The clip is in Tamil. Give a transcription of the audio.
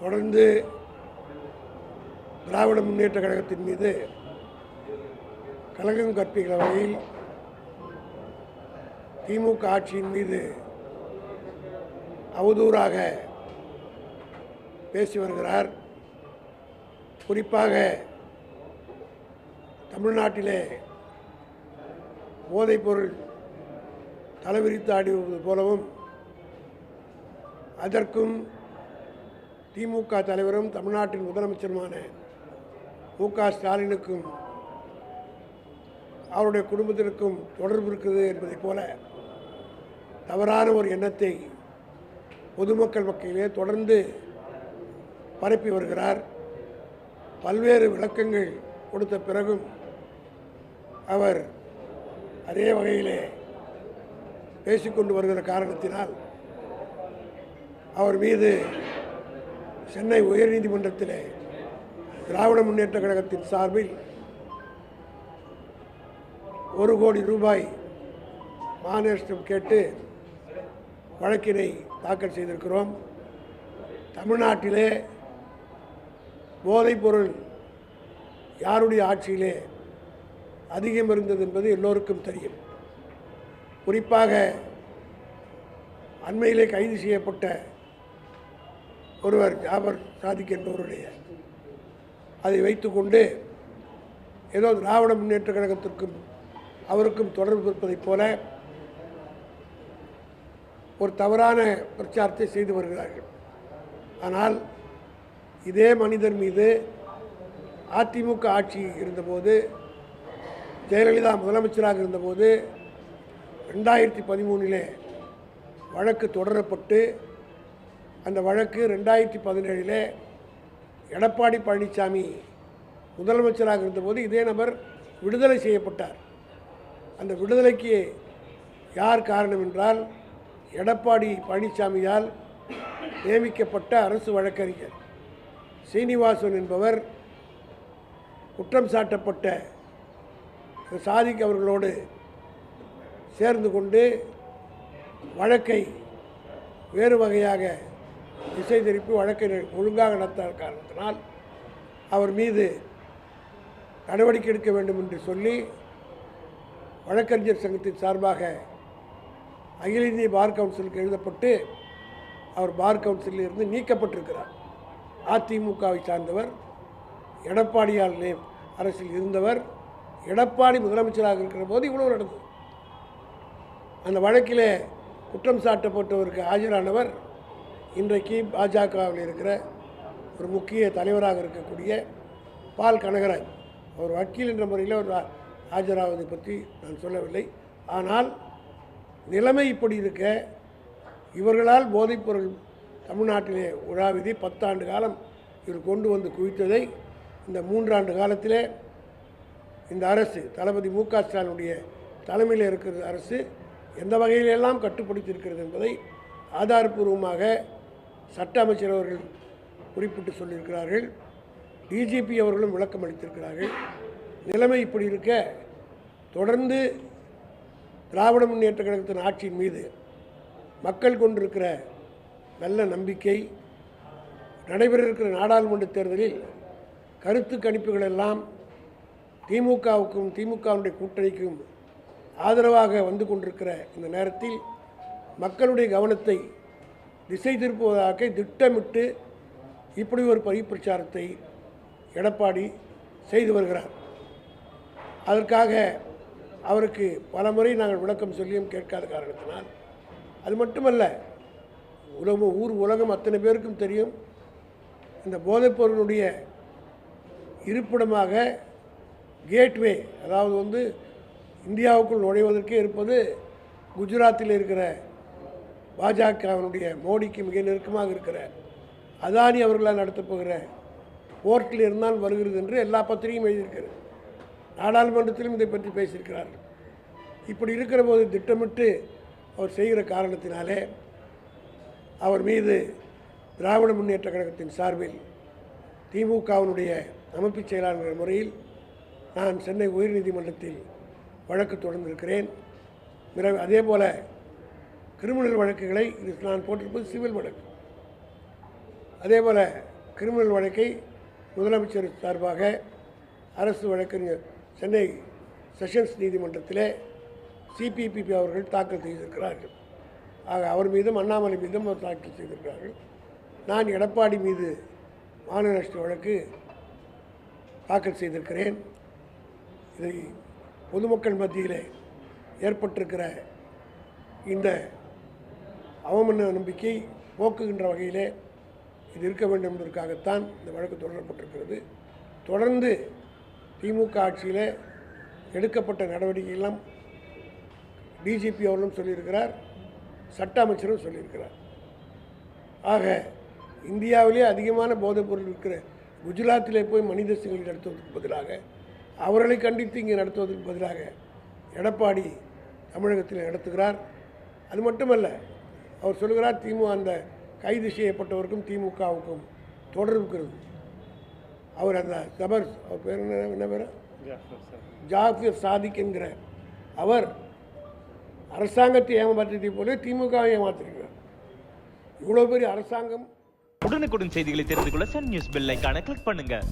தொடர்ந்து திராவிட முன்னேற்ற கழகத்தின் மீது கழகம் கற்பிக்கிற வகையில் திமுக ஆட்சியின் மீது அவதூறாக பேசி வருகிறார். குறிப்பாக தமிழ்நாட்டிலே போதைப்பொருள் தலைவிரித்து ஆடிவது வருவது போலவும் அதற்கும் திமுக தலைவரும் தமிழ்நாட்டின் முதலமைச்சருமான மு க ஸ்டாலினுக்கும் அவருடைய குடும்பத்திற்கும் தொடர்பு இருக்குது என்பதைப் போல தவறான ஒரு எண்ணத்தை பொதுமக்கள் மத்தியிலே தொடர்ந்து பரப்பி வருகிறார். பல்வேறு விளக்கங்கள் கொடுத்த பிறகும் அவர் அதே வகையிலே பேசிக்கொண்டு வருகிற காரணத்தினால் அவர் மீது சென்னை உயர்நீதிமன்றத்திலே திராவிட முன்னேற்ற கழகத்தின் சார்பில் ஒரு கோடி ரூபாய் மாநிலம் கேட்டு வழக்கினை தாக்கல் செய்திருக்கிறோம். தமிழ்நாட்டிலே போதைப்பொருள் யாருடைய ஆட்சியிலே அதிகம் இருந்தது என்பது எல்லோருக்கும் தெரியும். குறிப்பாக அண்மையிலே கைது செய்யப்பட்ட ஒருவர் ஜாபர் சாதிக் என்பவருடைய அதை வைத்துக்கொண்டு ஏதோ திராவிட முன்னேற்ற கழகத்திற்கும் அவருக்கும் தொடர்பு இருப்பதைப் போல ஒரு தவறான பிரச்சாரத்தை செய்து வருகிறார்கள். ஆனால் இதே மனிதர் மீது அதிமுக ஆட்சி இருந்தபோது ஜெயலலிதா முதலமைச்சராக இருந்தபோது ரெண்டாயிரத்தி பதிமூணிலே வழக்கு தொடரப்பட்டு அந்த வழக்கு ரெண்டாயிரத்தி பதினேழிலே எடப்பாடி பழனிசாமி முதலமைச்சராக இருந்தபோது இதே நபர் விடுதலை செய்யப்பட்டார். அந்த விடுதலைக்கு யார் காரணம் என்றால் எடப்பாடி பழனிசாமியால் நியமிக்கப்பட்ட அரசு வழக்கறிஞர். சீனிவாசன் என்பவர் குற்றம் சாட்டப்பட்ட சாதிக் அவர்களோடு சேர்ந்து கொண்டு வழக்கை வேறு வகையாக திசை திருப்பி வழக்கை ஒழுங்காக நடத்த காரணத்தினால் அவர் மீது நடவடிக்கை எடுக்க வேண்டும் என்று சொல்லி வழக்கறிஞர் சங்கத்தின் சார்பாக அகில இந்திய பார் கவுன்சிலுக்கு எழுதப்பட்டு அவர் பார் கவுன்சிலில் இருந்து நீக்கப்பட்டிருக்கிறார் அதிமுகவை சார்ந்தவர் எடப்பாடியால் நேம் அரசில் இருந்தவர் எடப்பாடி முதலமைச்சராக இருக்கிற போது இவ்வளவு நடந்தது. அந்த வழக்கிலே குற்றம் சாட்டப்பட்டவருக்கு ஆஜரானவர் இன்றைக்கு பாஜகவில் இருக்கிற ஒரு முக்கிய தலைவராக இருக்கக்கூடிய பால் கனகராஜ் அவர் வக்கீல் என்ற முறையில் அவர் ஆஜராவதை பற்றி நான் சொல்லவில்லை. ஆனால் நிலைமை இப்படி இருக்க இவர்களால் போதைப்பொருள் தமிழ்நாட்டிலே உலாவிதி பத்தாண்டு காலம் இவர் கொண்டு வந்து குவித்ததை இந்த மூன்றாண்டு காலத்திலே இந்த அரசு தளபதி மு க ஸ்டாலினுடைய தலைமையில் இருக்கிற அரசு எந்த வகையிலெல்லாம் கட்டுப்படுத்தியிருக்கிறது என்பதை ஆதாரபூர்வமாக சட்ட அமைச்சர் அவர்கள் குறிப்பிட்டு சொல்லியிருக்கிறார்கள். டிஜிபி அவர்களும் விளக்கம் அளித்திருக்கிறார்கள். நிலைமை இப்படி இருக்க தொடர்ந்து திராவிட முன்னேற்ற கழகத்தின் ஆட்சியின் மீது மக்கள் கொண்டிருக்கிற நல்ல நம்பிக்கை நடைபெற இருக்கிற நாடாளுமன்ற தேர்தலில் கருத்து கணிப்புகள் எல்லாம் திமுகவுக்கும் திமுகவுடைய கூட்டணிக்கும் ஆதரவாக வந்து கொண்டிருக்கிற இந்த நேரத்தில் மக்களுடைய கவனத்தை திசை திருப்புவதாக திட்டமிட்டு இப்படி ஒரு பரி பிரச்சாரத்தை எடப்பாடி செய்து வருகிறார். அதற்காக அவருக்கு பல முறை நாங்கள் விளக்கம் சொல்லியும் கேட்காத காரணத்தினால் அது மட்டுமல்ல உலகம் ஊர் உலகம் அத்தனை பேருக்கும் தெரியும் இந்த போதைப்பொருளுடைய இருப்பிடமாக கேட்வே அதாவது வந்து இந்தியாவுக்குள் நுழைவதற்கே இருப்பது குஜராத்தில் இருக்கிற பாஜகவினுடைய மோடிக்கு மிக நெருக்கமாக இருக்கிற அதானி அவர்களால் நடத்தப் போகிற போர்ட்டில் இருந்தால் வருகிறது என்று எல்லா பத்திரிகையும் எழுதியிருக்கிறது. நாடாளுமன்றத்திலும் இதை பற்றி பேசியிருக்கிறார்கள். இப்படி இருக்கிற போது திட்டமிட்டு அவர் செய்கிற காரணத்தினாலே அவர் மீது திராவிட முன்னேற்ற கழகத்தின் சார்பில் திமுகவினுடைய அமைப்புச் செயலாளர் முறையில் நான் சென்னை உயர்நீதிமன்றத்தில் வழக்கு தொடர்ந்திருக்கிறேன். பிறகு அதே போல் கிரிமினல் வழக்குகளை இது நான் போட்டிருப்பது சிவில் வழக்கு. அதே போல் கிரிமினல் வழக்கை முதலமைச்சர் சார்பாக அரசு வழக்கறிஞர் சென்னை செஷன்ஸ் நீதிமன்றத்தில் சிபிபிபி அவர்கள் தாக்கல் செய்திருக்கிறார்கள். ஆக அவர் மீதும் அண்ணாமலை மீதும் அவர் தாக்கல் செய்திருக்கிறார்கள். நான் எடப்பாடி மீது மாநில நஷ்ட வழக்கு தாக்கல் செய்திருக்கிறேன். இதை பொதுமக்கள் மத்தியில் ஏற்பட்டிருக்கிற இந்த அவமன நம்பிக்கை போக்குகின்ற வகையிலே இது இருக்க வேண்டும் என்பதற்காகத்தான் இந்த வழக்கு தொடரப்பட்டிருக்கிறது. தொடர்ந்து திமுக ஆட்சியில் எடுக்கப்பட்ட நடவடிக்கையெல்லாம் டிஜிபி அவர்களும் சொல்லியிருக்கிறார் சட்ட அமைச்சரும் சொல்லியிருக்கிறார். ஆக இந்தியாவிலே அதிகமான போதைப்பொருள் இருக்கிற குஜராத்திலே போய் மனித சிங்கில் நடத்துவதற்கு பதிலாக அவர்களை கண்டித்து இங்கே நடத்துவதற்கு பதிலாக எடப்பாடி தமிழகத்தில் நடத்துகிறார். அது மட்டுமல்ல அவர் சொல்கிறார் திமுக அந்த கைது செய்யப்பட்டவருக்கும் திமுகவுக்கும் தொடர்பு இருக்கிறது. அவர் அந்த ஜபர் அவர் பேர் என்ன என்ன பேர்? ஜாஃபர் சாதிக் என்கிற அவர் அரசாங்கத்தை ஏமாற்றியதை போல திமுகவை ஏமாற்றிருக்கிறார் இவ்வளோ பெரிய அரசாங்கம். உடனுக்குடன் செய்திகளை தெரிந்து கொள்ள சன் நியூஸ் பெல் ஐக்கான கிளிக் பண்ணுங்கள்